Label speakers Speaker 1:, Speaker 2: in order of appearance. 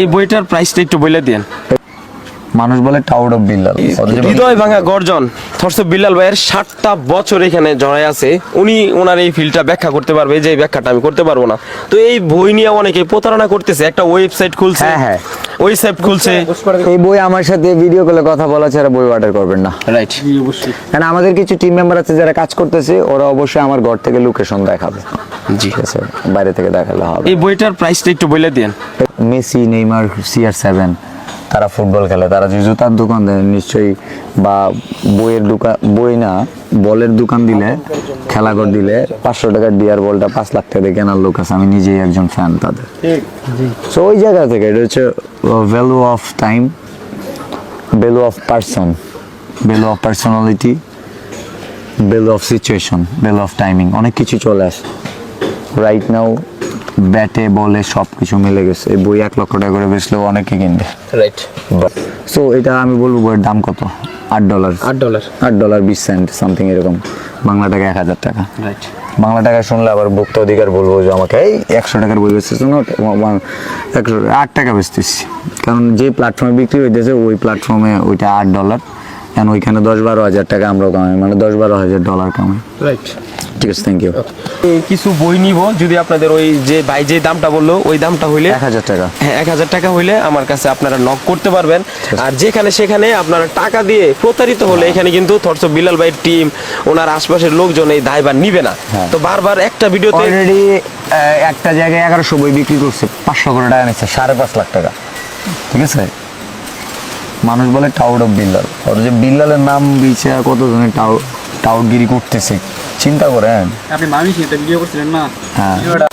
Speaker 1: এই বইটার প্রাইসটা একটু বলে দেন।
Speaker 2: মানুষ বলে টাউড অফ বিল্লাল
Speaker 1: হৃদয় ভাঙা গর্জন থর্স বিল্লাল ভাইয়ের ষাটটা বছর এখানে জড়ায় আছে। উনি ওনার এই ফিল্ডটা ব্যাখ্যা করতে পারবে যে ব্যাখ্যাটা আমি করতে পারব না। তো এই বই নিয়ে অনেকে প্রতারণা করতেছে একটা ওয়েবসাইট খুলছে।
Speaker 2: হ্যাঁ, হ্যাঁ।
Speaker 1: ওয়েবসাইট খুলছে।
Speaker 2: এই বই আমার সাথে ভিডিও কলে কথা বলা ছাড়া বই অর্ডার করবেন না।
Speaker 1: রাইট
Speaker 2: কারণ আমাদের কিছু টিম মেম্বার আছে যারা কাজ করতেছে ওরা অবশ্যই আমার ঘর থেকে লোকেশন দেখাবে।
Speaker 1: জি।
Speaker 2: আছে? বাইরে থেকে দেখালে হবে।
Speaker 1: এই বইটার প্রাইসটা একটু বলে দেন।
Speaker 2: মেসি নেইমার সিআর সেভেন তারা ফুটবল খেলে। তারা যে জুতার দোকান দেয় নিশ্চয়ই বা বইয়ের দোকান বই না বলের দোকান দিলে খেলাঘর দিলে পাঁচশো টাকার ডিয়ার বলটা পাঁচ লাখ টাকা দিয়ে কেনার লোক আছে। আমি নিজেই একজন ফ্যান তাদের। সো ওই জায়গা থেকে এটা হচ্ছে value of time value of person value of personality value of situation value of timing অনেক কিছু চলে আসে। রাইট নাও ব্যাটে বলে সব কিছু মিলে গেছে। এই বই এক লক্ষ টাকা করে বেচলেও অনেকে কিনবে।
Speaker 1: রাইট
Speaker 2: সো এটা আমি বলব বইয়ের দাম কত? আট ডলার
Speaker 1: আট ডলার
Speaker 2: আট ডলার বিশ সেন্ট সামথিং এরকম। বাংলা টাকা এক হাজার টাকা।
Speaker 1: রাইট
Speaker 2: বাংলা টাকা শুনলে আবার ভুক্ত অধিকার বলব যে আমাকে, এই একশো টাকার বই বেচতেছে না? একশো, আট টাকা বেচতেছি। কারণ যে প্ল্যাটফর্মে বিক্রি হইতেছে, ওই প্ল্যাটফর্মে ওইটা আট ডলার কেন ওইখানে দশ বারো হাজার টাকা আমরাও কামাই মানে দশ বারো হাজার ডলার কামাই।
Speaker 1: রাইট
Speaker 2: ঠিক আছে থ্যাংক ইউ
Speaker 1: কিছু বই নিব যদি আপনাদের ওই যে ভাই যে দামটা বলল ওই দামটা হইলে
Speaker 2: এক হাজার টাকা।
Speaker 1: হ্যাঁ এক হাজার টাকা হইলে আমার কাছে আপনারা নক করতে পারবেন। আর যেখানে সেখানে আপনারা টাকা দিয়ে প্রতারিত হলে এখানে কিন্তু থরস বিলাল টিম ওনার আশপাশের লোকজন এই দায়ভার নিবে না।
Speaker 2: হ্যাঁ।
Speaker 1: তো বারবার একটা ভিডিওতে
Speaker 2: অলরেডি একটা জায়গায় এগারোশো বই বিক্রি করছে পাঁচশো করে টাকা নিচ্ছে সাড়ে পাঁচ লাখ টাকা। ঠিক আছে? মানুষ বলে টাউড অফ বিল্লাল অথচ বিল্লালের নাম দিয়েছে কতজনের টাউ গিরি করতেছে। চিন্তা করেন।
Speaker 3: আপনি মামি বিয়ে করছিলেন না।
Speaker 2: হ্যাঁ।